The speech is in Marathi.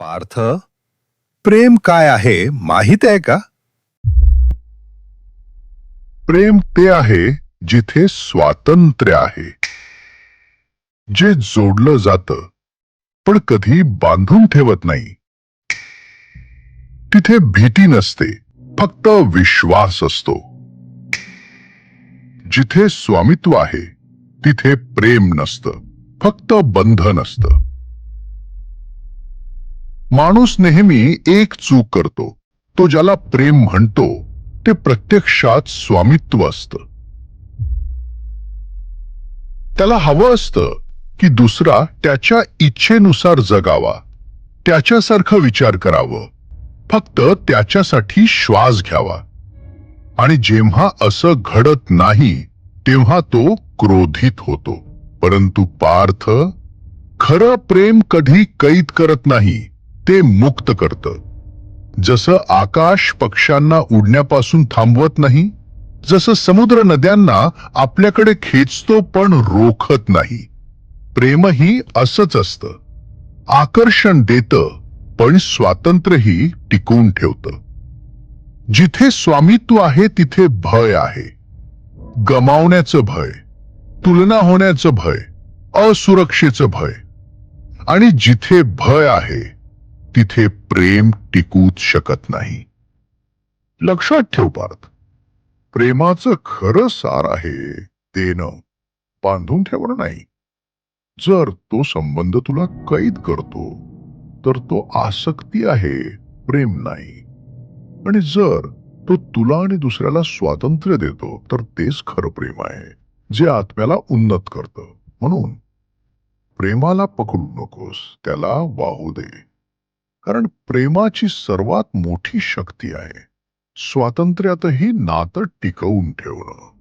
पार्थ प्रेम काय आहे माहीत आहे का? प्रेम ते आहे जिथे स्वातंत्र्य आहे जे जोडलं जातं पण कधी बांधून ठेवत नाही. तिथे भीती नसते फक्त विश्वास असतो. जिथे स्वामित्व आहे तिथे प्रेम नसतं फक्त बंधन असतं. माणूस नेहमी एक चूक करतो. तो ज्याला प्रेम म्हणतो ते प्रत्यक्षात स्वामित्व असतं. त्याला हवं असतं की दुसरा त्याच्या इच्छेनुसार जगावा त्याच्यासारखं विचार करावं फक्त त्याच्यासाठी श्वास घ्यावा. आणि जेव्हा असं घडत नाही तेव्हा तो क्रोधित होतो. परंतु पार्थ खरं प्रेम कधी कैद करत नाही ते मुक्त करतं. जसं आकाश पक्ष्यांना उडण्यापासून थांबवत नाही जसं समुद्र नद्यांना आपल्याकडे खेचतो पण रोखत नाही. प्रेमही असंच असतं. आकर्षण देतं पण स्वातंत्र्यही टिकवून ठेवतं. जिथे स्वामित्व आहे तिथे भय आहे. गमावण्याचं भय तुलना होण्याचं भय असुरक्षेचं भय. आणि जिथे भय आहे तिथे प्रेम टिकूच शकत नाही. लक्षात ठेव पार्थ. प्रेमाचं खरं सार आहे देणं बांधून ठेवणं नाही. जर तो संबंध तुला कैद करतो तर तो आसक्ती आहे प्रेम नाही. आणि जर तो तुला आणि दुसऱ्याला स्वातंत्र्य देतो तर तेच खरं प्रेम आहे जे आत्म्याला उन्नत करतं. म्हणून प्रेमाला पकडू नकोस त्याला वाहू दे. कारण प्रेमाची सर्वात मोठी शक्ती आहे. स्वातंत्र्यातही नातं टिकवून ठेवणं.